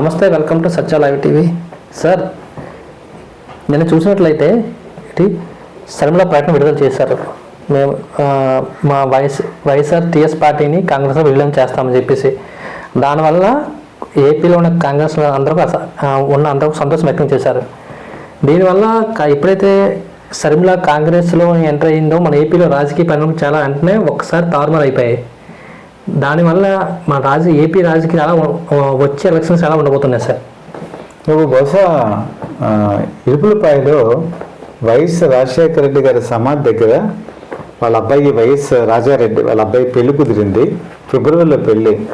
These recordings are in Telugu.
నమస్తే welcome to Satya live TV. Sir నేను చూసినట్లయితే ఇది శర్మిల ప్రకటన విడుదల చేశారు. మేము మా వైఎస్ వైఎస్ఆర్ టీఎస్ పార్టీని కాంగ్రెస్లో విలీనం చేస్తామని చెప్పేసి. దానివల్ల ఏపీలో ఉన్న కాంగ్రెస్ అందరూ ఉన్న అందరూ సంతోషం వ్యక్తం చేశారు. దీనివల్ల ఎప్పుడైతే శర్మిల కాంగ్రెస్లో ఎంటర్ అయిందో మన ఏపీలో రాజకీయ పరిణామం చాలా వెంటనే ఒకసారి తారుమారు అయిపోయాయి. దానివల్ల మన రాజు ఏపీ రాజకీయాలు అలా వచ్చే ఎలక్షన్స్ ఎలా ఉండబోతున్నాయి సార్? నువ్వు బహుశా ఇరుపులపాయలో వైఎస్ రాజశేఖర రెడ్డి గారి సమాధి దగ్గర వాళ్ళ అబ్బాయి వైఎస్ రాజారెడ్డి వాళ్ళ అబ్బాయి పెళ్ళి కుదిరింది ఫిబ్రవరిలో పెళ్ళి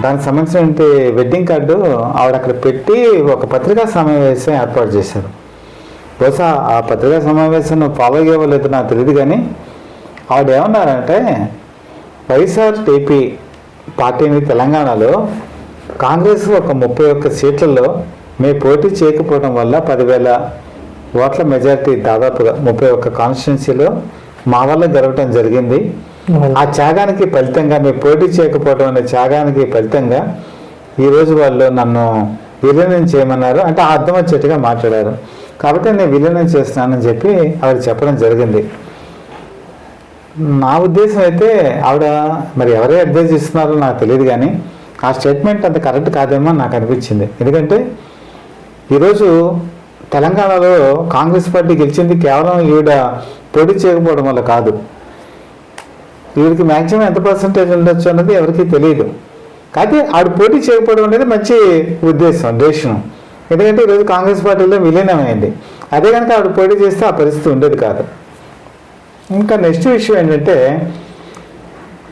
దానికి సంబంధించిన వెడ్డింగ్ కార్డు ఆవిడ అక్కడ పెట్టి ఒక పత్రికా సమావేశం ఏర్పాటు చేశారు. బహుశా ఆ పత్రికా సమావేశం ఫాలో అయ్యేవాళ్ళు నాకు తెలియదు కానీ ఆవిడ ఏమన్నారంటే వైఎస్ఆర్ టీపీ పార్టీని తెలంగాణలో కాంగ్రెస్ ఒక ముప్పై ఒక్క సీట్లలో మేము పోటీ చేయకపోవడం వల్ల పదివేల ఓట్ల మెజారిటీ దాదాపుగా ముప్పై ఒక్క కాన్స్టిట్యున్సీలో మా వల్ల గెలవటం జరిగింది. ఆ త్యాగానికి ఫలితంగా మేము పోటీ చేయకపోవడం అనే త్యాగానికి ఫలితంగా ఈరోజు వాళ్ళు నన్ను విలీనం చేయమన్నారు. అంటే ఆ అర్థం వచ్చేట్టుగా మాట్లాడారు. కాబట్టి నేను విలీనం చేస్తున్నానని చెప్పి ఆవిడ చెప్పడం జరిగింది. నా ఉద్దేశం అయితే ఆవిడ మరి ఎవరే అడ్వైజ్ ఇస్తున్నారో నాకు తెలియదు కానీ ఆ స్టేట్మెంట్ అంత కరెక్ట్ కాదేమో నాకు అనిపించింది. ఎందుకంటే ఈరోజు తెలంగాణలో కాంగ్రెస్ పార్టీ గెలిచింది కేవలం ఈవిడ పోటీ చేయకపోవడం వల్ల కాదు. ఈవిడికి మ్యాక్సిమం ఎంత పర్సంటేజ్ ఉండొచ్చు అన్నది ఎవరికీ తెలియదు. కాకపోతే ఆవిడ పోటీ చేయకపోవడం అనేది మంచి ఉద్దేశం దేశం ఎందుకంటే ఈరోజు కాంగ్రెస్ పార్టీలో విలీనమైంది అదే కనుక ఆవిడ పోటీ చేస్తే ఆ పరిస్థితి ఉండేది కాదు. ఇంకా నెక్స్ట్ విషయం ఏంటంటే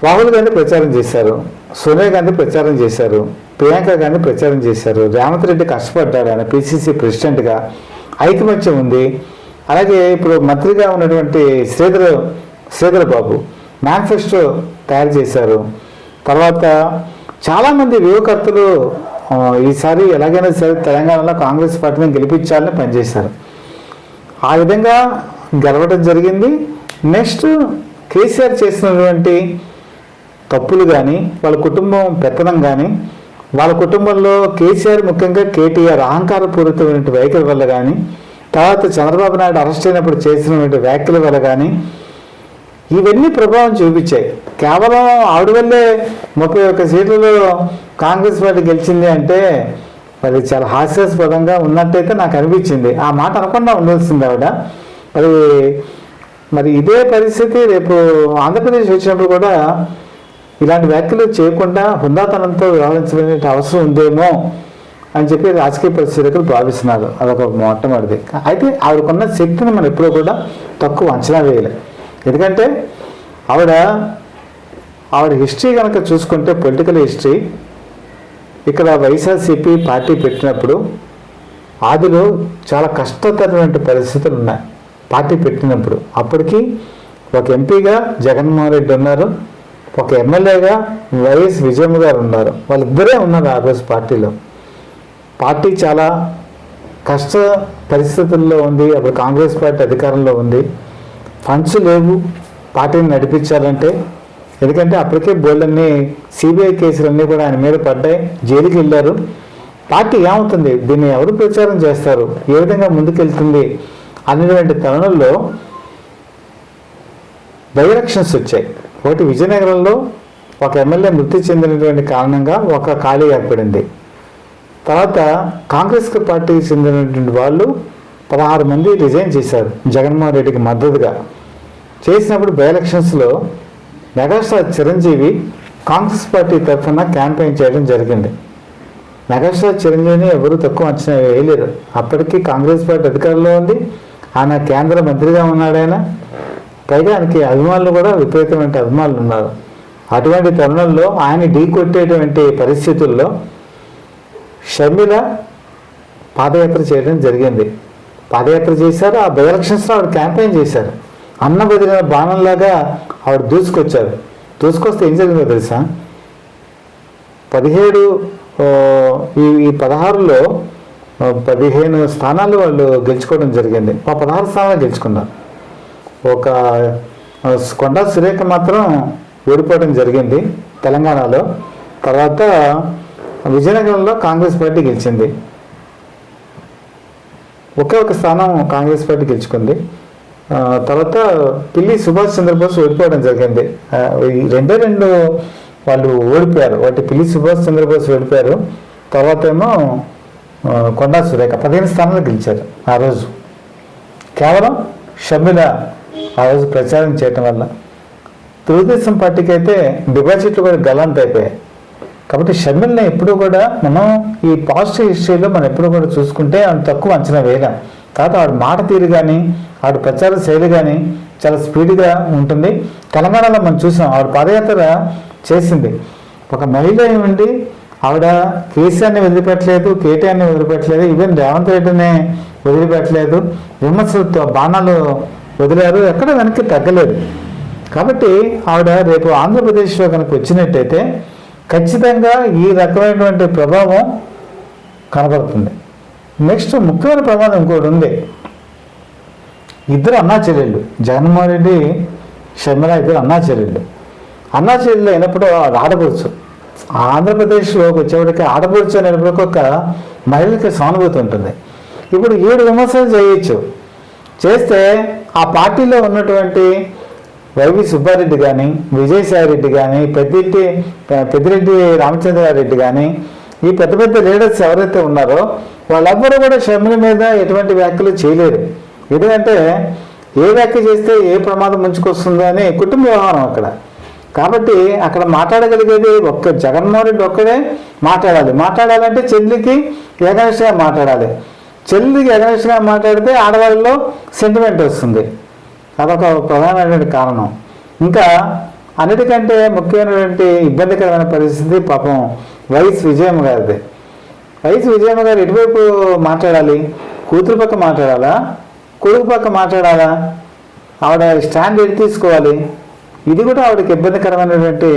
రాహుల్ గాంధీ ప్రచారం చేశారు సోనియా గాంధీ ప్రచారం చేశారు ప్రియాంక గాంధీ ప్రచారం చేశారు రేవంత్ రెడ్డి కష్టపడ్డారు ఆయన పిసిసి ప్రెసిడెంట్గా ఐకమత్యం ఉంది. అలాగే ఇప్పుడు మంత్రిగా ఉన్నటువంటి శ్రీధర్ శ్రీధర్ బాబు మేనిఫెస్టో తయారు చేశారు. తర్వాత చాలామంది యువకర్తలు ఈసారి ఎలాగైనా సరే తెలంగాణలో కాంగ్రెస్ పార్టీని గెలిపించాలని పనిచేశారు. ఆ విధంగా గెలవడం జరిగింది. నెక్స్ట్ కేసీఆర్ చేసినటువంటి తప్పులు కానీ వాళ్ళ కుటుంబం పెత్తనం కానీ వాళ్ళ కుటుంబంలో కేసీఆర్ ముఖ్యంగా కేటీఆర్ అహంకారపూరితమైన వ్యాఖ్యల వల్ల కానీ తర్వాత చంద్రబాబు నాయుడు అరెస్ట్ అయినప్పుడు చేసినటువంటి వ్యాఖ్యల వల్ల కానీ ఇవన్నీ ప్రభావం చూపించాయి. కేవలం ఆవిడ వల్లే ముప్పై ఒక్క సీట్లలో కాంగ్రెస్ పార్టీ గెలిచింది అంటే అది చాలా హాస్యాస్పదంగా ఉన్నట్టయితే నాకు అనిపించింది. ఆ మాట అనకుండా ఉండాల్సింది ఆవిడ. మరి మరి ఇదే పరిస్థితి రేపు ఆంధ్రప్రదేశ్ వచ్చినప్పుడు కూడా ఇలాంటి వ్యాఖ్యలు చేయకుండా హుందాతనంతో వ్యవహరించలేని అవసరం ఉందేమో అని చెప్పి రాజకీయ పరిశీలకులు భావిస్తున్నారు. అదొక మొట్టమొదటిది. అయితే ఆవిడకున్న శక్తిని మనం ఎప్పుడూ కూడా తక్కువ అంచనా వేయలే. ఎందుకంటే ఆవిడ ఆవిడ హిస్టరీ కనుక చూసుకుంటే పొలిటికల్ హిస్టరీ ఇక్కడ వైఎస్ఆర్సీపీ పార్టీ పెట్టినప్పుడు ఆదిలో చాలా కష్టతరమైన పరిస్థితులు ఉన్నాయి. పార్టీ పెట్టినప్పుడు అప్పటికి ఒక ఎంపీగా జగన్మోహన్ రెడ్డి ఉన్నారు ఒక ఎమ్మెల్యేగా వైఎస్ విజయమ్మ గారు ఉన్నారు. వాళ్ళిద్దరే ఉన్నారు ఆ రోజు పార్టీలో. పార్టీ చాలా కష్ట పరిస్థితుల్లో ఉంది అప్పుడు కాంగ్రెస్ పార్టీ అధికారంలో ఉంది. ఫండ్స్ లేవు పార్టీని నడిపించాలంటే. ఎందుకంటే అప్పటికే బోల్డన్ని సిబిఐ కేసులన్నీ కూడా ఆయన మీద పడ్డాయి జైలుకి వెళ్ళారు. పార్టీ ఏమవుతుంది? దీన్ని ఎవరు ప్రచారం చేస్తారు? ఏ విధంగా ముందుకెళ్తుంది? అనేటువంటి తరుణంలో డైరెక్షన్స్ ఎలక్షన్స్ వచ్చాయి ఒకటి విజయనగరంలో ఒక ఎమ్మెల్యే మృతి చెందినటువంటి కారణంగా ఒక ఖాళీ ఏర్పడింది. తర్వాత కాంగ్రెస్ పార్టీకి చెందినటువంటి వాళ్ళు పదహారు మంది రిజైన్ చేశారు జగన్మోహన్ రెడ్డికి మద్దతుగా. చేసినప్పుడు బై ఎలక్షన్స్లో మెగాస్టార్ చిరంజీవి కాంగ్రెస్ పార్టీ తరఫున క్యాంపెయిన్ చేయడం జరిగింది. మెగాస్టార్ చిరంజీవిని ఎవరు తక్కువ అంచనా వేయలేరు. అప్పటికి కాంగ్రెస్ పార్టీ అధికారంలో ఉంది. ఆయన కేంద్ర మంత్రిగా ఉన్నాడు ఆయన. పైగా ఆయనకి అభిమానులు కూడా విపరీతమైన అభిమానులు ఉన్నారు. అటువంటి తరుణంలో ఆయన ఢీ కొట్టేటువంటి పరిస్థితుల్లో షర్మిల పాదయాత్ర చేయడం జరిగింది. పాదయాత్ర చేశారు. ఆ బై ఎలక్షన్స్లో ఆవిడ క్యాంపెయిన్ చేశారు. అన్న బదిలిన బాణంలాగా ఆవిడ దూసుకొచ్చారు. దూసుకొస్తే ఏం జరిగిందో తెలుసా? పదిహేడు ఈ ఈ పదహారులో పదిహేను స్థానాలు వాళ్ళు గెలుచుకోవడం జరిగింది. ఆ పదహారు స్థానాలు గెలుచుకున్నారు. ఒక కొండా సురేఖ మాత్రం ఓడిపోవడం జరిగింది తెలంగాణలో. తర్వాత విజయనగరంలో కాంగ్రెస్ పార్టీ గెలిచింది. ఒకే ఒక స్థానం కాంగ్రెస్ పార్టీ గెలుచుకుంది. తర్వాత పిల్లి సుభాష్ చంద్రబోస్ ఓడిపోవడం జరిగింది. ఈ రెండే రెండు వాళ్ళు ఓడిపోయారు. వాటి పిల్లి సుభాష్ చంద్రబోస్ ఓడిపోయారు. తర్వాత ఏమో కొండా సురేఖ పదిహేను స్థానాలు గెలిచారు ఆ రోజు. కేవలం షమ్మిల ఆ రోజు ప్రచారం చేయటం వల్ల తెలుగుదేశం పార్టీకి అయితే డిపాజిట్లు కూడా గలంత అయిపోయాయి. కాబట్టి షర్మిల్ని ఎప్పుడు కూడా మనం ఈ పాజిటివ్ హిస్టరీలో మనం ఎప్పుడు కూడా చూసుకుంటే ఆవిడ తక్కువ అంచనా వేయలేం. తర్వాత ఆవిడ మాట తీరు కానీ ఆవిడ ప్రచార శైలి కానీ చాలా స్పీడ్గా ఉంటుంది. తెలంగాణలో మనం చూసాం ఆవిడ పాదయాత్ర చేసింది. ఒక మహిళ ఏమండి ఆవిడ కేసీఆర్ని వదిలిపెట్టలేదు కేటీఆర్ని వదిలిపెట్టలేదు ఈవెన్ రేవంత్ రెడ్డిని వదిలిపెట్టలేదు విమర్శలతో బాణాలు వదిలారు ఎక్కడ వెనక్కి తగ్గలేదు. కాబట్టి ఆవిడ రేపు ఆంధ్రప్రదేశ్లో కనుక వచ్చినట్టయితే ఖచ్చితంగా ఈ రకమైనటువంటి ప్రభావం కనబడుతుంది. నెక్స్ట్ ముఖ్యమైన ప్రమాదం ఇంకోటి ఉంది. ఇద్దరు అన్నా చెల్లెళ్ళు జగన్మోహన్ రెడ్డి షర్మిల ఇద్దరు అన్నా చెల్లెళ్ళు. అన్నా చెల్లెళ్ళు అయినప్పుడు ఆవిడ ఆంధ్రప్రదేశ్లోకి వచ్చేవాడికి ఆడపడుచు అనేప్పటికీ ఒక మహిళకి సానుభూతి ఉంటుంది. ఇప్పుడు ఏడు విమర్శలు చేయొచ్చు. చేస్తే ఆ పార్టీలో ఉన్నటువంటి వైవి సుబ్బారెడ్డి కానీ విజయసాయి రెడ్డి కానీ పెద్దిరెడ్డి పెద్దిరెడ్డి రామచంద్రారెడ్డి కానీ ఈ పెద్ద పెద్ద లీడర్స్ ఎవరైతే ఉన్నారో వాళ్ళెవ్వరూ కూడా షర్మిల మీద ఎటువంటి వ్యాఖ్యలు చేయలేరు. ఎందుకంటే ఏ వ్యాఖ్య చేస్తే ఏ ప్రమాదం ముంచుకొస్తుందో అని కుటుంబ వ్యవహారం అక్కడ. కాబట్టి అక్కడ మాట్లాడగలిగేది ఒక్క జగన్మోహన్ రెడ్డి ఒక్కడే మాట్లాడాలి. మాట్లాడాలంటే చెల్లికి ఏకనిష్టగా మాట్లాడాలి. చెల్లికి ఏకనిష్టగా మాట్లాడితే ఆడవాళ్ళలో సెంటిమెంట్ వస్తుంది. అదొక ప్రధానమైనటువంటి కారణం. ఇంకా అన్నిటికంటే ముఖ్యమైనటువంటి ఇబ్బందికరమైన పరిస్థితి పాపం వైఎస్ విజయమ్మ గారిది. వైఎస్ విజయమ్మ గారు ఎటువైపు మాట్లాడాలి? కూతురు పక్క మాట్లాడాలా? కొడుకు పక్క మాట్లాడాలా? ఆవిడ స్టాండ్ ఎటు తీసుకోవాలి? ఇది కూడా ఆవిడకి ఇబ్బందికరమైనటువంటి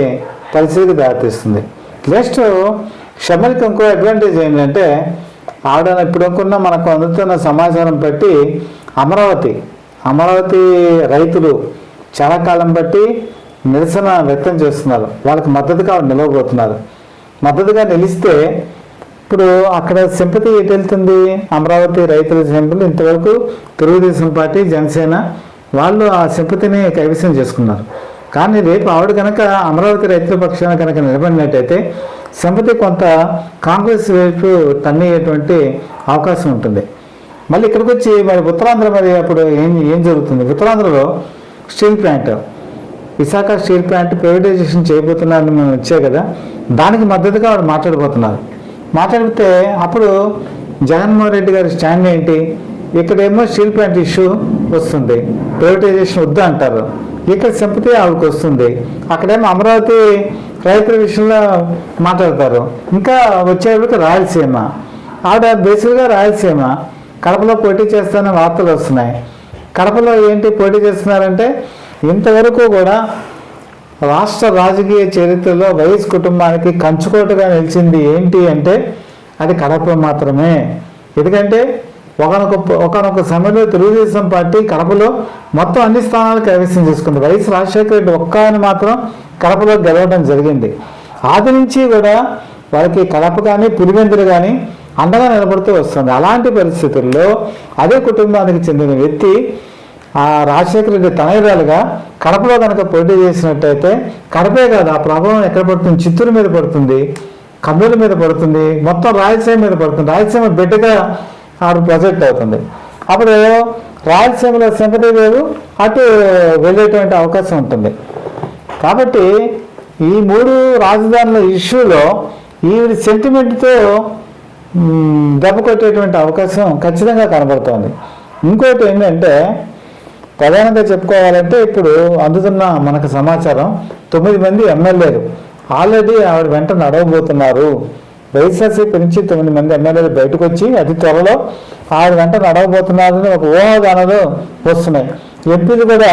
పరిస్థితికి దారితీస్తుంది. నెక్స్ట్ షమల్కి ఇంకో అడ్వాంటేజ్ ఏంటంటే ఆవిడ ఇప్పుడు మనకు అందుతున్న సమాచారం బట్టి అమరావతి అమరావతి రైతులు చాలా కాలం బట్టి నిరసన వ్యక్తం చేస్తున్నారు. వాళ్ళకి మద్దతుగా ఆవిడ నిలవబోతున్నారు. మద్దతుగా నిలిస్తే ఇప్పుడు అక్కడ సింపతి ఎటు వెళ్తుంది? అమరావతి రైతుల సింపతి ఇంతవరకు తెలుగుదేశం పార్టీ జనసేన వాళ్ళు ఆ సింపతిని కైవసం చేసుకున్నారు. కానీ రేపు ఆవిడ కనుక అమరావతి రైతుల పక్షాన కనుక నిలబడినట్టయితే సంపతి కొంత కాంగ్రెస్ వైపు తన్నేటువంటి అవకాశం ఉంటుంది. మళ్ళీ ఇక్కడికి వచ్చి మరి ఉత్తరాంధ్ర మరి అప్పుడు ఏం ఏం జరుగుతుంది? ఉత్తరాంధ్రలో steel plant Visakha steel plant privatization చేయబోతున్నారని మనం వచ్చే కదా దానికి మద్దతుగా వాడు మాట్లాడబోతున్నారు. మాట్లాడితే అప్పుడు జగన్మోహన్ రెడ్డి గారి స్టాండ్ ఏంటి? ఇక్కడేమో స్టీల్ ప్లాంట్ ఇష్యూ వస్తుంది. ప్రైవేటైజేషన్ వద్దు అంటారు. ఇక్కడ సింపతి ఆవిడకి వస్తుంది. అక్కడేమో అమరావతి రైతుల విషయంలో మాట్లాడతారు. ఇంకా వచ్చేవాళ్ళకి రాయలసీమ. ఆవిడ బేసిక్గా రాయలసీమ. కడపలో పోటీ చేస్తానని వార్తలు వస్తున్నాయి. కడపలో ఏంటి పోటీ చేస్తున్నారంటే ఇంతవరకు కూడా రాష్ట్ర రాజకీయ చరిత్రలో వైఎస్ కుటుంబానికి కంచుకోటగా నిలిచింది ఏంటి అంటే అది కడప మాత్రమే. ఎందుకంటే ఒకనొక ఒకనొక సమయంలో తెలుగుదేశం పార్టీ కడపలో మొత్తం అన్ని స్థానాలు కైవసం చేసుకుంది. వైఎస్ రాజశేఖర రెడ్డి ఒక్క ఆయన మాత్రం కడపలో గెలవడం జరిగింది. ఆది నుంచి కూడా వాళ్ళకి కడప కానీ పులివెందులు కానీ అండగా నిలబడుతూ వస్తుంది. అలాంటి పరిస్థితుల్లో అదే కుటుంబానికి చెందిన వ్యక్తి ఆ రాజశేఖర రెడ్డి తనయురాలుగా కడపలో కనుక పోటీ చేసినట్టయితే కడపే కాదు ఆ ప్రభావం ఎక్కడ పడుతుంది? చిత్తూరు మీద పడుతుంది కర్నూలు మీద పడుతుంది మొత్తం రాయలసీమ మీద పడుతుంది. రాయలసీమ బిడ్డగా ఆవిడ ప్రొజెక్ట్ అవుతుంది. అప్పుడు రాయలసీమలో సింపతి లేదు అటు వెళ్ళేటువంటి అవకాశం ఉంటుంది. కాబట్టి ఈ మూడు రాజధానుల ఇష్యూలో ఈవిడ సెంటిమెంట్తో దెబ్బ కొట్టేటువంటి అవకాశం ఖచ్చితంగా కనబడుతోంది. ఇంకోటి ఏంటంటే ప్రధానంగా చెప్పుకోవాలంటే ఇప్పుడు అందుతున్న మనకు సమాచారం తొమ్మిది మంది ఎమ్మెల్యేలు ఆల్రెడీ ఆవిడ వెంట నడవబోతున్నారు. వైఎస్ఆర్సీపీ నుంచి తొమ్మిది మంది ఎమ్మెల్యేలు బయటకు వచ్చి అతి త్వరలో ఆరు గంటలు నడవబోతున్నారని ఒక ఊహాగానాలు వస్తున్నాయి. ఎంపీలు కూడా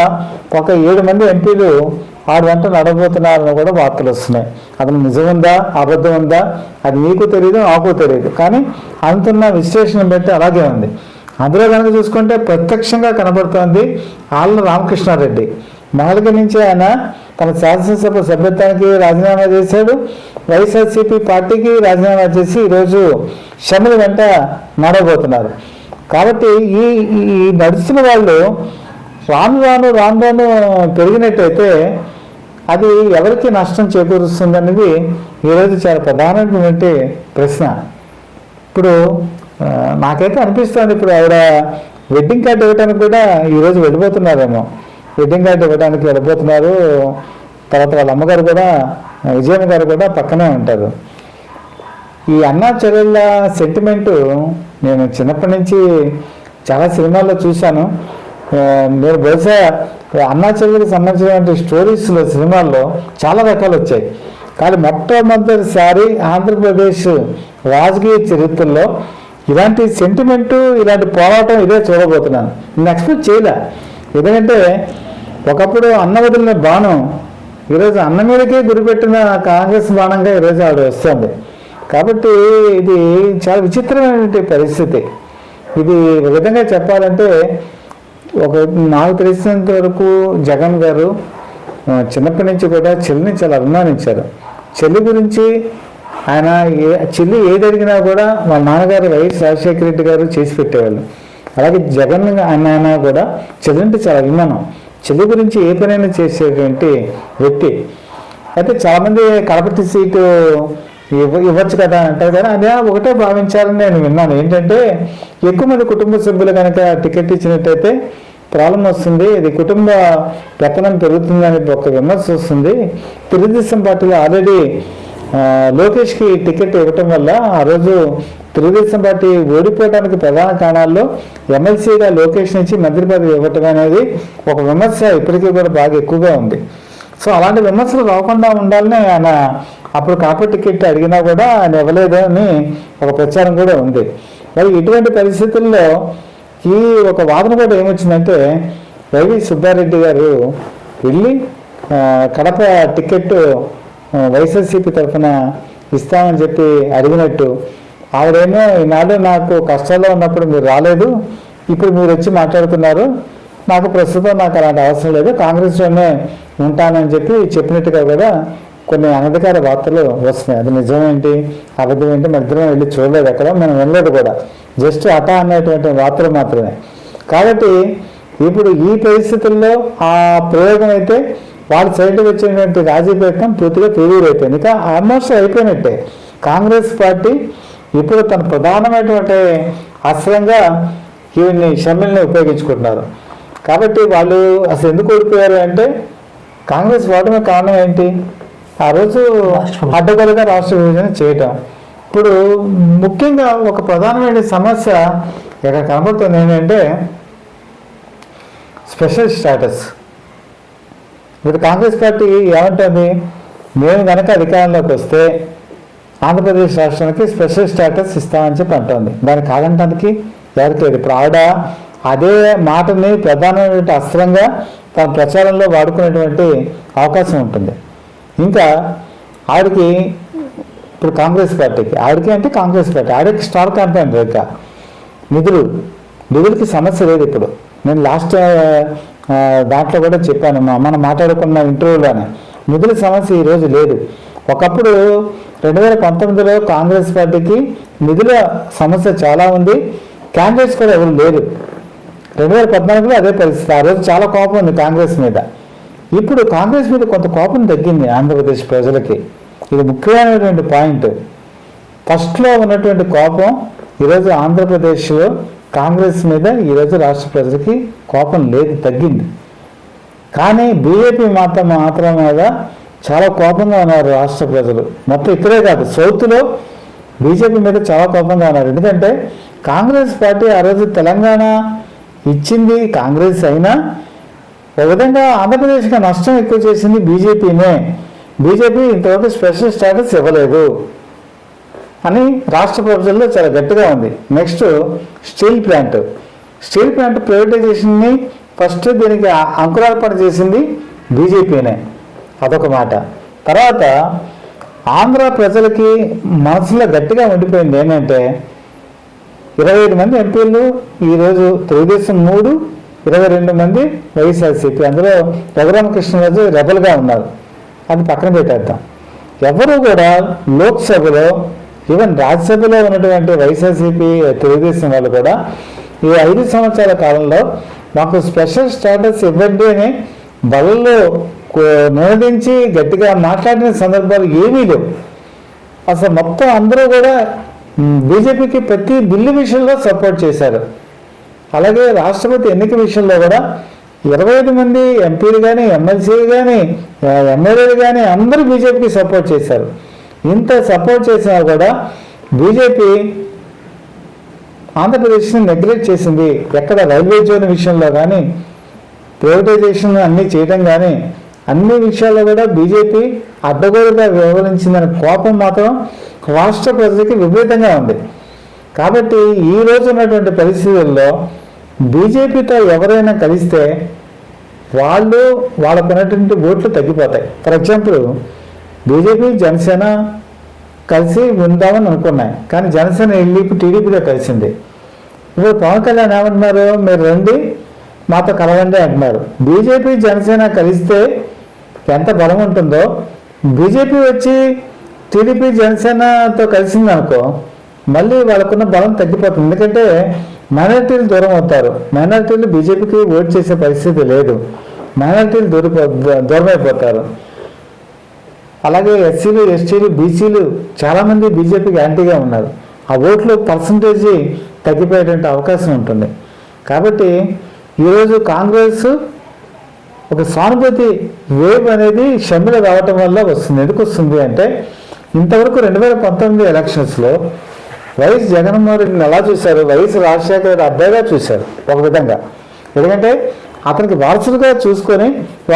ఒక ఏడు మంది ఎంపీలు ఆరు గంటలు నడవబోతున్నారని కూడా వార్తలు వస్తున్నాయి. అతను నిజం ఉందా? అబద్ధం ఉందా? అది నీకు తెలియదు నాకు తెలియదు కానీ అంతున్న విశ్లేషణ బట్టి అలాగే ఉంది. అందులో కనుక చూసుకుంటే ప్రత్యక్షంగా కనబడుతోంది ఆళ్ళ రామకృష్ణారెడ్డి. మాలిక నుంచి ఆయన తన శాసనసభ సభ్యత్వానికి రాజీనామా చేశాడు. వైఎస్ఆర్సీపీ పార్టీకి రాజీనామా చేసి ఈరోజు శమల వెంట నడవబోతున్నారు కాబట్టి ఈ ఈ నడుస్తున్న వాళ్ళు రాను రాను రాను రాను పెరిగినట్టయితే అది ఎవరికి నష్టం చేకూరుస్తుంది అనేది ఈరోజు చాలా ప్రధానమైనటువంటి ప్రశ్న. ఇప్పుడు నాకైతే అనిపిస్తుంది ఇప్పుడు ఆవిడ వెడ్డింగ్ కార్డు ఇవ్వడానికి కూడా ఈరోజు వెళ్ళిపోతున్నారేమో. వెడ్డింగ్ కార్డు ఇవ్వడానికి వెళ్ళిపోతున్నారు. తర్వాత వాళ్ళ అమ్మగారు కూడా విజయమ్మ గారు కూడా పక్కనే ఉంటారు. ఈ అన్నా చెల్లెళ్ళ సెంటిమెంటు నేను చిన్నప్పటి నుంచి చాలా సినిమాల్లో చూశాను. నేను బహుశా అన్నా చెల్లెలకు సంబంధించినటువంటి స్టోరీస్లో సినిమాల్లో చాలా రకాలు వచ్చాయి. కానీ మొట్టమొదటిసారి ఆంధ్రప్రదేశ్ రాజకీయ చరిత్రలో ఇలాంటి సెంటిమెంటు ఇలాంటి పోరాటం ఇదే చూడబోతున్నాను. నేను ఎక్స్పెక్ట్ చేయలే. ఎందుకంటే ఒకప్పుడు అన్న వదిలిన బాణం ఈరోజు అన్న మీదకే గురిపెట్టిన కాంగ్రెస్ బాణంగా ఈరోజు ఆవిడ వస్తుంది. కాబట్టి ఇది చాలా విచిత్రమైనటువంటి పరిస్థితి. ఇది ఒక విధంగా చెప్పాలంటే ఒక నాకు తెలిసినంత వరకు జగన్ గారు చిన్నప్పటి నుంచి కూడా చెల్లిని చాలా అభిమానించారు. చెల్లి గురించి ఆయన ఏ చెల్లి ఏది అడిగినా కూడా వాళ్ళ నాన్నగారు వైఎస్ రాజశేఖర రెడ్డి గారు చేసి పెట్టేవాళ్ళు. అలాగే జగన్ ఆయన కూడా చెల్లి అంటే చాలా అభిమానం. చెల్లి గురించి ఏ పనైనా చేసేటువంటి వ్యక్తి. అయితే చాలామంది కడపటి సీటు ఇవ్వ ఇవ్వచ్చు కదా అంటారు. కదా అదే ఒకటే భావించాలని నేను విన్నాను. ఏంటంటే ఎక్కువ మంది కుటుంబ సభ్యులు కనుక టికెట్ ఇచ్చినట్టయితే ప్రాబ్లం వస్తుంది. ఇది కుటుంబ పెత్తనం పెరుగుతుందని ఒక విమర్శ వస్తుంది. తెలుగుదేశం పార్టీలో ఆల్రెడీ లోకేష్కి టికెట్ ఇవ్వటం వల్ల ఆ రోజు తెలుగుదేశం పార్టీ ఓడిపోవడానికి ప్రధాన కారణాల్లో ఎమ్మెల్సీగా లోకేష్ నుంచి మంత్రి పదవి ఇవ్వటం అనేది ఒక విమర్శ ఇప్పటికీ కూడా బాగా ఎక్కువగా ఉంది. సో అలాంటి విమర్శలు రాకుండా ఉండాలని ఆయన అప్పుడు కాపీ టికెట్ అడిగినా కూడా ఆయన ఇవ్వలేదు అని ఒక ప్రచారం కూడా ఉంది. మరి ఇటువంటి పరిస్థితుల్లో ఈ ఒక వాదన కూడా ఏమొచ్చిందంటే వైవి సుబ్బారెడ్డి గారు వెళ్ళి కడప టికెట్ ఆ, తరఫున ఇస్తామని చెప్పి అడిగినట్టు. ఆవిడేమో ఈనాడు నాకు కష్టాల్లో ఉన్నప్పుడు మీరు రాలేదు ఇప్పుడు మీరు వచ్చి మాట్లాడుతున్నారు. నాకు ప్రస్తుతం నాకు అలాంటి అవసరం లేదు కాంగ్రెస్లోనే ఉంటానని చెప్పి చెప్పినట్టుగా కూడా కొన్ని అనధికార వార్తలు వస్తున్నాయి. అది నిజమేంటి? అబద్ధం ఏంటి? మన ఇద్దరం వెళ్ళి చూడలేదు అక్కడ మనం వినలేదు కూడా. జస్ట్ అట అనేటువంటి వార్తలు మాత్రమే. కాబట్టి ఇప్పుడు ఈ పరిస్థితుల్లో ఆ ప్రయోగం అయితే వాళ్ళ సైడ్ వచ్చినటువంటి రాజీ ప్రయత్నం పూర్తిగా ఫెయిల్యూర్ అయిపోయింది. ఇంకా ఆల్మోస్ట్ అయిపోయినట్టే. కాంగ్రెస్ పార్టీ ఇప్పుడు తన ప్రధానమైనటువంటి అస్త్రంగా ఈవిడ్ని షమ్మిల్ని ఉపయోగించుకుంటున్నారు. కాబట్టి వాళ్ళు అసలు ఎందుకు ఓడిపోయారు అంటే కాంగ్రెస్ ఓటమి కారణం ఏంటి? ఆ రోజు. అడ్డగోలుగా రాష్ట్ర విభజన చేయటం. ఇప్పుడు ముఖ్యంగా ఒక ప్రధానమైన సమస్య ఇక్కడ కనబడుతుంది ఏంటంటే స్పెషల్ స్టేటస్. ఇప్పుడు కాంగ్రెస్ పార్టీ ఏమంటుంది? మేము కనుక అధికారంలోకి వస్తే ఆంధ్రప్రదేశ్ రాష్ట్రానికి స్పెషల్ స్టేటస్ ఇస్తామని చెప్పి అంటోంది. దాన్ని కాదంటానికి ఎవరికి లేదు. ఇప్పుడు ఆవిడ అదే మాటని ప్రధానమైన అస్త్రంగా తన ప్రచారంలో వాడుకునేటువంటి అవకాశం ఉంటుంది. ఇంకా ఆవిడకి ఇప్పుడు కాంగ్రెస్ పార్టీకి ఆవిడకి అంటే కాంగ్రెస్ పార్టీ ఆవిడకి స్టార్ క్యాంపెయిన్ రేఖ. నిధులు నిధులకి సమస్య లేదు ఇప్పుడు. నేను లాస్ట్ దాంట్లో కూడా చెప్పాను మనం మాట్లాడుకున్న ఇంటర్వ్యూలోనే నిధుల సమస్య ఈరోజు లేదు. ఒకప్పుడు రెండు వేల పంతొమ్మిదిలో కాంగ్రెస్ పార్టీకి నిధుల సమస్య చాలా ఉంది. క్యాండిడేట్స్ కూడా ఎవరు లేరు. రెండు వేల పద్నాలుగులో అదే పరిస్థితి. ఆ రోజు చాలా కోపం ఉంది కాంగ్రెస్ మీద. ఇప్పుడు కాంగ్రెస్ మీద కొంత కోపం తగ్గింది ఆంధ్రప్రదేశ్ ప్రజలకి. ఇది ముఖ్యమైనటువంటి పాయింట్. ఫస్ట్లో ఉన్నటువంటి కోపం ఈరోజు ఆంధ్రప్రదేశ్లో కాంగ్రెస్ మీద ఈరోజు రాష్ట్ర ప్రజలకి కోపం లేదు తగ్గింది. కానీ బీజేపీ మాత్రం మాత్రం మీద చాలా కోపంగా ఉన్నారు రాష్ట్ర ప్రజలు. మొత్తం ఇక్కడే కాదు సౌత్లో బీజేపీ మీద చాలా కోపంగా ఉన్నారు. ఎందుకంటే కాంగ్రెస్ పార్టీ ఆ రోజు తెలంగాణ ఇచ్చింది కాంగ్రెస్ అయినా ఒక విధంగా ఆంధ్రప్రదేశ్కి నష్టం ఎక్కువ చేసింది బీజేపీనే. బీజేపీ ఇంతవరకు స్పెషల్ స్టేటస్ ఇవ్వలేదు. అని రాష్ట్ర ప్రభుత్వంలో చాలా గట్టిగా ఉంది. Next steel plant steel plant ప్రైవేటైజేషన్ని first దీనికి అంకురార్పణ చేసింది బీజేపీనే అదొక మాట. తర్వాత ఆంధ్ర ప్రజలకి మనసులో గట్టిగా ఉండిపోయింది ఏంటంటే ఇరవై ఐదు మంది ఎంపీలు ఈరోజు తెలుగుదేశం మూడు ఇరవై రెండు మంది వైఎస్ఆర్సీపీ. అందులో రఘురామకృష్ణరాజు రెబల్గా ఉన్నారు. అది పక్కన పెట్టేద్దాం. ఎవరు కూడా లోక్సభలో ఈవెన్ రాజ్యసభలో ఉన్నటువంటి వైఎస్ఆర్సీపీ uh, తెలుగుదేశం వాళ్ళు కూడా ఈ ఐదు సంవత్సరాల కాలంలో మాకు స్పెషల్ స్టేటస్ ఇవ్వండి అని బలలో నినదించి గట్టిగా మాట్లాడిన సందర్భాలు ఏమీ లేవు. అసలు మొత్తం అందరూ కూడా బీజేపీకి ప్రతి బిల్లు విషయంలో సపోర్ట్ చేశారు. అలాగే రాష్ట్రపతి ఎన్నిక విషయంలో కూడా ఇరవై ఐదు మంది ఎంపీలు కానీ ఎమ్మెల్సీలు కానీ ఎమ్మెల్యేలు కానీ అందరూ బీజేపీకి సపోర్ట్ చేశారు. ఇంత సపోర్ట్ చేసినా కూడా బీజేపీ ఆంధ్రప్రదేశ్ని నెగ్లెక్ట్ చేసింది. ఎక్కడ రైల్వే జోన్ విషయంలో కానీ ప్రైవేటైజేషన్ అన్నీ చేయడం కానీ అన్ని విషయాల్లో కూడా బీజేపీ అడ్డగోలుగా వ్యవహరించిందనే కోపం మాత్రం రాష్ట్ర ప్రజలకి విపరీతంగా ఉంది. కాబట్టి ఈ రోజు ఉన్నటువంటి పరిస్థితుల్లో బీజేపీతో ఎవరైనా కలిస్తే వాళ్ళు వాళ్ళకున్నటువంటి ఓట్లు తగ్గిపోతాయి. ఫర్ ఎగ్జాంపుల్ బీజేపీ జనసేన కలిసి ఉందామని అనుకున్నాయి. కానీ జనసేన వెళ్ళి టీడీపీలో కలిసింది. ఇప్పుడు పవన్ కళ్యాణ్ ఏమంటున్నారు? మీరు రండి మాతో కలవండి అంటున్నారు. బీజేపీ జనసేన కలిస్తే ఎంత బలం ఉంటుందో. బీజేపీ వచ్చి టీడీపీ జనసేనతో కలిసింది అనుకో మళ్ళీ వాళ్ళకున్న బలం తగ్గిపోతుంది. ఎందుకంటే మైనారిటీలు దూరం అవుతారు. మైనారిటీలు బీజేపీకి ఓట్ చేసే పరిస్థితి లేదు. మైనారిటీలు దూరిపో దూరం దూరమైపోతారు. అలాగే ఎస్సీలు ఎస్టీలు బీసీలు చాలామంది బీజేపీకి యాంటీగా ఉన్నారు. ఆ ఓట్లు పర్సంటేజ్ తగ్గిపోయేటువంటి అవకాశం ఉంటుంది. కాబట్టి ఈరోజు కాంగ్రెస్ ఒక సానుభూతి వేవ్ అనేది షమ్మిల రావటం వల్ల వస్తుంది. ఎందుకు వస్తుంది అంటే ఇంతవరకు రెండు వేల పంతొమ్మిది ఎలక్షన్స్లో వైఎస్ జగన్మోహన్ రెడ్డిని ఎలా చూశారు? వైఎస్ రాజశేఖర రెడ్డి అబ్బాయిగా చూశారు ఒక విధంగా. ఎందుకంటే అతనికి వారసులుగా చూసుకొని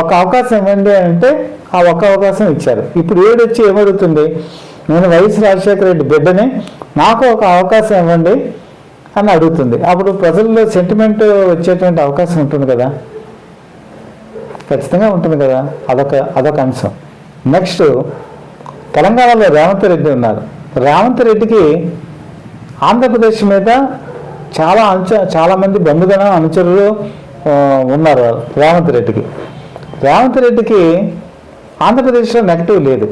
ఒక అవకాశం ఇవ్వండి అంటే ఆ ఒక్క అవకాశం ఇచ్చారు. ఇప్పుడు ఏడు వచ్చి ఏమడుగుతుంది? నేను వైఎస్ రాజశేఖర రెడ్డి బిడ్డని నాకు ఒక అవకాశం ఇవ్వండి అని అడుగుతుంది. అప్పుడు ప్రజల్లో సెంటిమెంట్ వచ్చేటువంటి అవకాశం ఉంటుంది కదా? ఖచ్చితంగా ఉంటుంది కదా? అదొక అదొక అంశం. నెక్స్ట్ తెలంగాణలో రేవంత్ రెడ్డి ఉన్నారు. రేవంత్ రెడ్డికి ఆంధ్రప్రదేశ్ మీద చాలా అంచ చాలామంది బంధుగణ అనుచరులు ఉన్నారు రేవంత్ రెడ్డికి. రేవంత్ రెడ్డికి ఆంధ్రప్రదేశ్లో నెగటివ్ లేదు.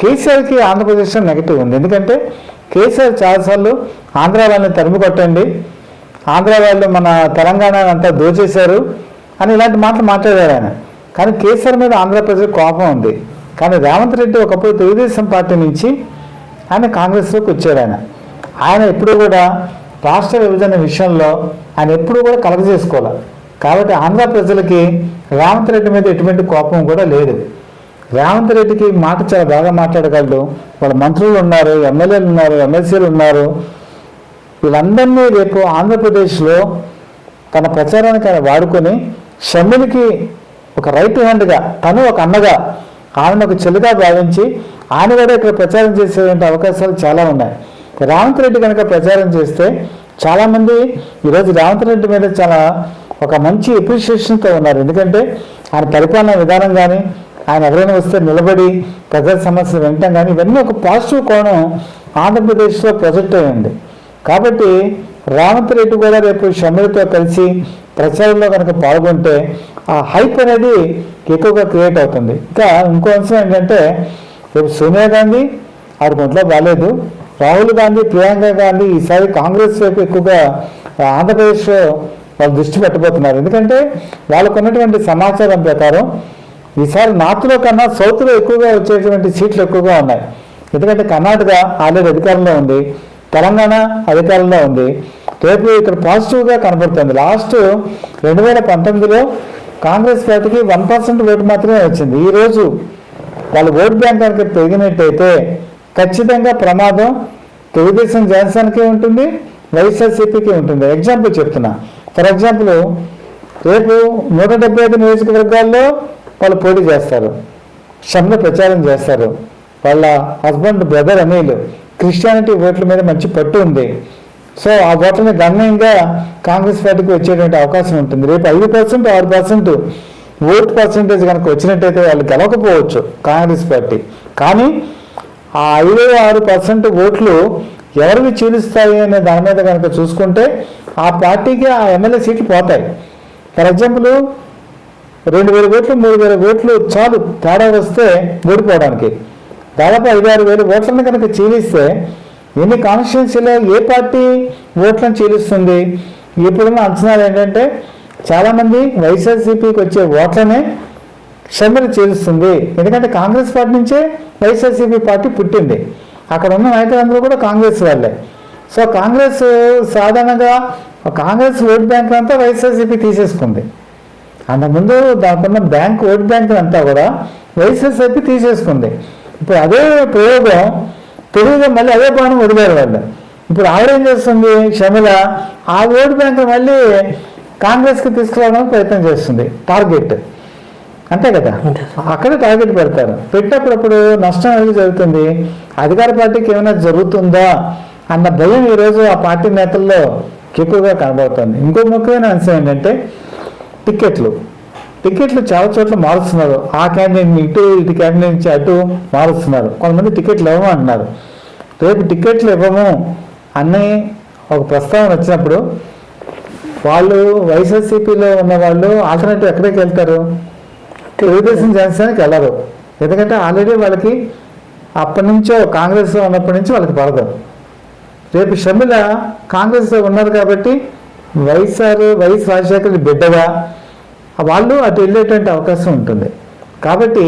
కేసీఆర్కి ఆంధ్రప్రదేశ్లో నెగటివ్ ఉంది. ఎందుకంటే కేసీఆర్ చాలాసార్లు ఆంధ్ర వాళ్ళని తరిమి కొట్టండి ఆంధ్ర వాళ్ళు మన తెలంగాణ అంతా దోచేశారు అని ఇలాంటి మాటలు మాట్లాడారు ఆయన. కానీ కేసీఆర్ మీద ఆంధ్రప్రదేశ్ కోపం ఉంది. కానీ రేవంత్ రెడ్డి ఒకప్పుడు తెలుగుదేశం పార్టీ నుంచి ఆయన కాంగ్రెస్లోకి వచ్చాడు ఆయన. ఆయన ఎప్పుడూ కూడా రాష్ట్ర విభజన విషయంలో ఆయన ఎప్పుడూ కూడా కలగజేసుకోవాలి కాబట్టి ఆంధ్ర ప్రజలకి రేవంత్ రెడ్డి మీద ఎటువంటి కోపం కూడా లేదు. రేవంత్ రెడ్డికి మాట చాలా బాగా మాట్లాడగలడు. వాళ్ళ మంత్రులు ఉన్నారు ఎమ్మెల్యేలు ఉన్నారు ఎమ్మెల్సీలు ఉన్నారు. వీళ్ళందరినీ రేపు ఆంధ్రప్రదేశ్లో తన ప్రచారానికి ఆయన వాడుకొని షమ్మిలికి ఒక రైట్ హ్యాండ్గా తను ఒక అన్నగా ఆమెను ఒక చెల్లిగా భావించి ఆయన కూడా ఇక్కడ ప్రచారం చేసేటువంటి అవకాశాలు చాలా ఉన్నాయి. రేవంత్ రెడ్డి కనుక ప్రచారం చేస్తే చాలామంది ఈరోజు రేవంత్ రెడ్డి మీద చాలా ఒక మంచి ఎప్రిషియేషన్తో ఉన్నారు. ఎందుకంటే ఆయన పరిపాలన విధానం కానీ ఆయన ఎవరైనా వస్తే నిలబడి ప్రజల సమస్యలు వినటం కానీ ఇవన్నీ ఒక పాజిటివ్ కోణం ఆంధ్రప్రదేశ్లో ప్రొజెక్ట్ అయ్యింది కాబట్టి రేవంత్ రెడ్డి కూడా రేపు షమ్మిలతో కలిసి ప్రచారంలో కనుక పాల్గొంటే ఆ హైప్ అనేది ఎక్కువగా క్రియేట్ అవుతుంది. ఇంకా ఇంకో అంశం ఏంటంటే రేపు సోనియా గాంధీ ఆవిడ ఒంట్లో బాగాలేదు రాహుల్ గాంధీ ప్రియాంక గాంధీ ఈసారి కాంగ్రెస్ వైపు ఎక్కువగా ఆంధ్రప్రదేశ్లో వాళ్ళు దృష్టి పెట్టబోతున్నారు. ఎందుకంటే వాళ్ళకు ఉన్నటువంటి సమాచారం ప్రకారం ఈసారి నార్త్లో కన్నా సౌత్లో ఎక్కువగా వచ్చేటువంటి సీట్లు ఎక్కువగా ఉన్నాయి. ఎందుకంటే కర్ణాటక ఆల్రెడీ అధికారంలో ఉంది. తెలంగాణ అధికారంలో ఉంది. రేపు ఇక్కడ పాజిటివ్గా కనబడుతుంది. లాస్ట్ రెండు వేల పంతొమ్మిదిలో కాంగ్రెస్ పార్టీకి వన్ పర్సెంట్ ఓటు మాత్రమే వచ్చింది. ఈరోజు వాళ్ళ ఓట్ బ్యాంక్ కనుక పెరిగినట్టయితే ఖచ్చితంగా ప్రమాదం తెలుగుదేశం జనసేనకి ఉంటుంది వైఎస్ఆర్సీపీకి ఉంటుంది. ఎగ్జాంపుల్ చెప్తున్నా. ఫర్ ఎగ్జాంపుల్ రేపు నూట డెబ్బై ఐదు నియోజకవర్గాల్లో వాళ్ళు పోటీ చేస్తారు. షమ్లో ప్రచారం చేస్తారు. వాళ్ళ హస్బెండ్ బ్రదర్ అనిల్ క్రిస్టియానిటీ ఓట్ల మీద మంచి పట్టు ఉంది. సో ఆ ఓట్లని గణనీయంగా కాంగ్రెస్ పార్టీకి వచ్చేటువంటి అవకాశం ఉంటుంది. రేపు ఐదు పర్సెంట్ ఆరు పర్సెంట్ ఓట్ పర్సంటేజ్ కనుక వచ్చినట్టయితే వాళ్ళు గెలవకపోవచ్చు కాంగ్రెస్ పార్టీ. కానీ ఆ ఐదు ఆరు పర్సెంట్ ఓట్లు ఎవరికి చీలుస్తాయి అనే దాని మీద కనుక చూసుకుంటే ఆ పార్టీకి ఆ ఎమ్మెల్యే సీట్లు పోతాయి. ఫర్ ఎగ్జాంపుల్ రెండు వేల ఓట్లు మూడు వేల ఓట్లు చాలు. తేడా వస్తే ఓడిపోవడానికి. దాదాపు ఐదారు వేలు ఓట్లను కనుక చీలిస్తే ఎన్ని కాన్స్టిట్యున్సీలో ఏ పార్టీ ఓట్లను చీలిస్తుంది? ఇప్పుడున్న అంచనాలు ఏంటంటే చాలామంది వైఎస్ఆర్సీపీకి వచ్చే ఓట్లనే క్షమిన చీలుస్తుంది. ఎందుకంటే కాంగ్రెస్ పార్టీ నుంచే వైఎస్ఆర్సీపీ పార్టీ పుట్టింది. అక్కడ ఉన్న నాయకులందరూ కూడా కాంగ్రెస్ వాళ్ళే. సో కాంగ్రెస్ సాధారణంగా కాంగ్రెస్ ఓట్ బ్యాంక్ అంతా వైఎస్ఆర్సీపీ తీసేసుకుంది. అంతకుముందు దానికున్న బ్యాంక్ ఓట్ బ్యాంక్ అంతా కూడా వైఎస్ఆర్సీపీ తీసేసుకుంది. ఇప్పుడు అదే ప్రయోగం తెలుగుగా మళ్ళీ అదే బాణం వదిలేరు వాళ్ళు. ఇప్పుడు ఆవిడేం చేస్తుంది? షమిల ఆ ఓట్ బ్యాంక్ మళ్ళీ కాంగ్రెస్కి తీసుకురావడానికి ప్రయత్నం చేస్తుంది. టార్గెట్. అంతే కదా. అక్కడ టార్గెట్ పెడతారు. పెట్టినప్పుడు నష్టం అనేది జరుగుతుంది? అధికార పార్టీకి ఏమైనా జరుగుతుందా? అన్న భయం ఈరోజు ఆ పార్టీ నేతల్లో ఎక్కువగా కనబడుతుంది. ఇంకో ముఖ్యమైన అంశం ఏంటంటే టిక్కెట్లు. టిక్కెట్లు చాలా చోట్ల మారుస్తున్నారు. ఆ క్యాండిడేట్ ఇటు ఇటు క్యాండిడేట్ నుంచి అటు మారుస్తున్నారు. కొంతమంది టికెట్లు ఇవ్వము అంటున్నారు. రేపు టిక్కెట్లు ఇవ్వము అని ఒక ప్రస్తావన వచ్చినప్పుడు వాళ్ళు వైఎస్ఆర్సీపీలో ఉన్న వాళ్ళు ఆల్టర్నేటివ్ ఎక్కడికి వెళ్తారు? తెలుగుదేశం జనసేనకి వెళ్ళరు. ఎందుకంటే ఆల్రెడీ వాళ్ళకి అప్పటి నుంచో కాంగ్రెస్లో ఉన్నప్పటి నుంచి వాళ్ళకి పడదు. రేపు షమిల కాంగ్రెస్లో ఉన్నారు కాబట్టి వైఎస్ఆర్ వైఎస్ రాజశేఖర్ బిడ్డగా వాళ్ళు అటు వెళ్ళేటువంటి అవకాశం ఉంటుంది. కాబట్టి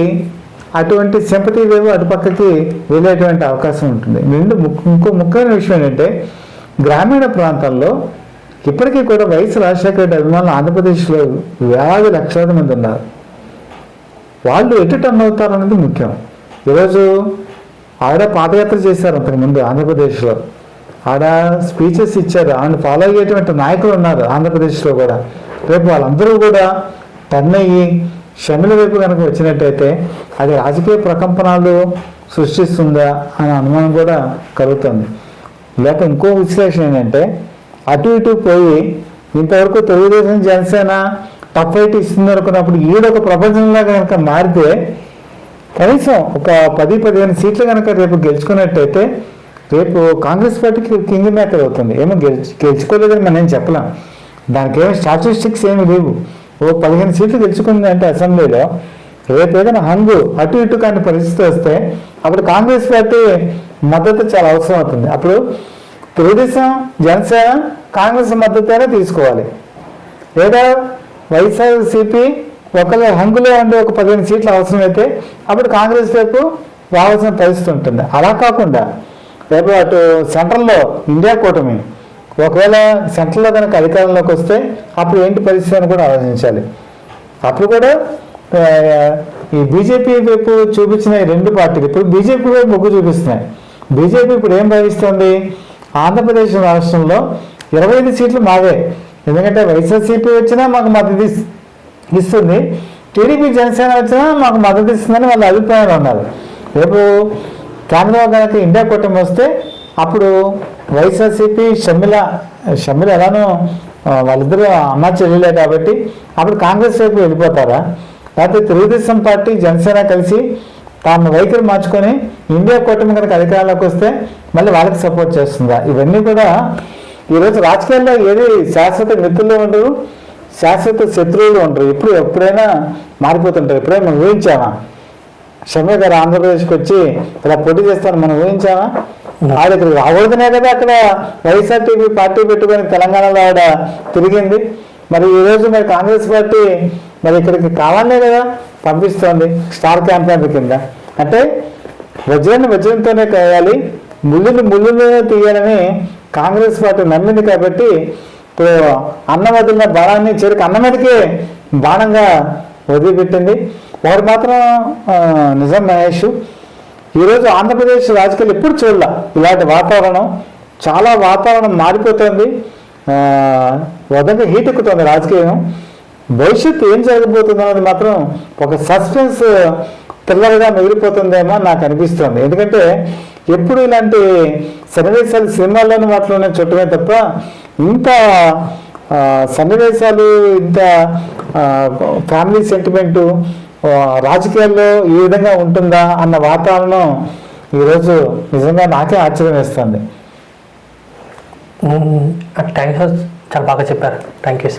అటువంటి సింపతి వేవ్ అటుపక్కకి వెళ్ళేటువంటి అవకాశం ఉంటుంది. రెండు ఇంకో ముఖ్యమైన విషయం ఏంటంటే గ్రామీణ ప్రాంతాల్లో ఇప్పటికీ కూడా వైఎస్ రాజశేఖర రెడ్డి అభిమానులు ఆంధ్రప్రదేశ్లో వేలాది లక్షలాది మంది ఉన్నారు. వాళ్ళు ఎటు టర్న్ అవుతారు అనేది ముఖ్యం. ఈరోజు ఆవిడ పాదయాత్ర చేశారు అంతకుముందు ఆంధ్రప్రదేశ్లో. ఆడ స్పీచెస్ ఇచ్చారు. ఆయన ఫాలో అయ్యేటువంటి నాయకులు ఉన్నారు ఆంధ్రప్రదేశ్లో కూడా. రేపు వాళ్ళందరూ కూడా టర్న్ అయ్యి షమిల వైపు కనుక వచ్చినట్టయితే అది రాజకీయ ప్రకంపనలు సృష్టిస్తుందా అనే అనుమానం కూడా కలుగుతుంది. లేక ఇంకో విశ్లేషణ ఏంటంటే అటు ఇటు పోయి ఇంతవరకు తెలుగుదేశం జనసేన టఫ్ ఫైట్ ఇస్తుంది అనుకున్నప్పుడు ఈడొక ప్రపంచంలో కనుక మారితే కనీసం ఒక పది పదిహేను సీట్లు కనుక రేపు గెలుచుకున్నట్టయితే రేపు కాంగ్రెస్ పార్టీకి కింగ్ మేకర్ అవుతుంది. ఏమో గెలిచి గెలుచుకోలేదని మనం ఏం చెప్పలేం. దానికి ఏమో స్టాటిస్టిక్స్ ఏమి లేవు. ఓ పదిహేను సీట్లు గెలుచుకుంది అంటే అసెంబ్లీలో. రేపు ఏదైనా హంగు అటు ఇటు కాని పరిస్థితి వస్తే అప్పుడు కాంగ్రెస్ పార్టీ మద్దతు చాలా అవసరం అవుతుంది. అప్పుడు తెలుగుదేశం జనసేన కాంగ్రెస్ మద్దతు తీసుకోవాలి. లేదా వైఎస్ఆర్సీపీ ఒకళ్ళ హంగులో ఉండే ఒక పదిహేను సీట్లు అవసరమైతే అప్పుడు కాంగ్రెస్ వైపు రావాల్సిన పరిస్థితి ఉంటుంది. అలా కాకుండా రేపు అటు సెంట్రల్లో ఇండియా కూటమి ఒకవేళ సెంట్రల్లో కనుక అధికారంలోకి వస్తే అప్పుడు ఏంటి పరిస్థితి అని కూడా ఆలోచించాలి. అప్పుడు కూడా ఈ బీజేపీ వైపు చూపించిన ఈ రెండు పార్టీలు ఇప్పుడు బీజేపీ వైపు మొగ్గు చూపిస్తున్నాయి. బీజేపీ ఇప్పుడు ఏం భావిస్తుంది? ఆంధ్రప్రదేశ్ రాష్ట్రంలో ఇరవై ఐదు సీట్లు మావే. ఎందుకంటే వైఎస్ఆర్సీపీ వచ్చినా మాకు మద్దతు ఇస్తుంది. టీడీపీ జనసేన వచ్చినా మాకు మద్దతు ఇస్తుందని వాళ్ళ అభిప్రాయాలు ఉన్నారు రేపు కేంద్రంలో కనుక ఇండియా కూటమి వస్తే అప్పుడు వైఎస్ఆర్సీపీ షమ్మిల షమ్మిల ఎలానో వాళ్ళిద్దరూ అమ్మ చెల్లెలే కాబట్టి అప్పుడు కాంగ్రెస్ వైపు వెళ్ళిపోతారా? లేకపోతే తెలుగుదేశం పార్టీ జనసేన కలిసి తాను వైఖరి మార్చుకొని ఇండియా కూటమి కనుక అధికారంలోకి వస్తే మళ్ళీ వాళ్ళకి సపోర్ట్ చేస్తుందా? ఇవన్నీ కూడా ఈరోజు రాజకీయాల్లో ఏది శాశ్వత మిత్రులు ఉండరు శాశ్వత శత్రువులు ఉండరు. ఎప్పుడు ఎప్పుడైనా మారిపోతుంటారు. ఎప్పుడైనా మనం ఊహించామా? షమ్య గారు ఆంధ్రప్రదేశ్కి వచ్చి ఇలా పోటీ చేస్తాను మనం ఊహించామా? ఆవిడ ఇక్కడికి రాకూడదనే కదా అక్కడ వైఎస్ఆర్టీపీ పార్టీ పెట్టుకొని తెలంగాణలో ఆవిడ తిరిగింది. మరి ఈ రోజు మరి కాంగ్రెస్ పార్టీ మరి ఇక్కడికి కావాలనే కదా పంపిస్తోంది స్టార్ క్యాంపెయిన్ కింద. అంటే వజ్రాన్ని వజ్రంతోనే కాయాలి ముళ్ళుని ముళ్ళునే తీయాలని కాంగ్రెస్ పార్టీ నమ్మింది కాబట్టి ఇప్పుడు అన్నం వదిలిన బాణాన్ని చివరికి అన్నం మీదకే బాణంగా వదిలిపెట్టింది. వారు మాత్రం నిజం మహేష్. ఈరోజు ఆంధ్రప్రదేశ్ రాజకీయాలు ఎప్పుడు చూడాల. ఇలాంటి వాతావరణం చాలా వాతావరణం మారిపోతుంది. వదంగా హీట్ ఎక్కుతుంది రాజకీయం. భవిష్యత్తు ఏం జరగబోతుందో అనేది మాత్రం ఒక సస్పెన్స్ థ్రిల్లర్గా మిగిలిపోతుందేమో నాకు అనిపిస్తుంది. ఎందుకంటే ఎప్పుడు ఇలాంటి సన్నివేశాలు సినిమాల్లోని వాటిలోనే చుట్టమే తప్ప ఇంత సన్నివేశాలు ఇంత ఫ్యామిలీ సెంటిమెంటు రాజకీయాల్లో ఈ విధంగా ఉంటుందా అన్న వాతావరణం ఈరోజు నిజంగా నాకే ఆశ్చర్యం వేస్తుంది థ్యాంక్ యూ సార్ చాలా బాగా చెప్పారు. Thank you sir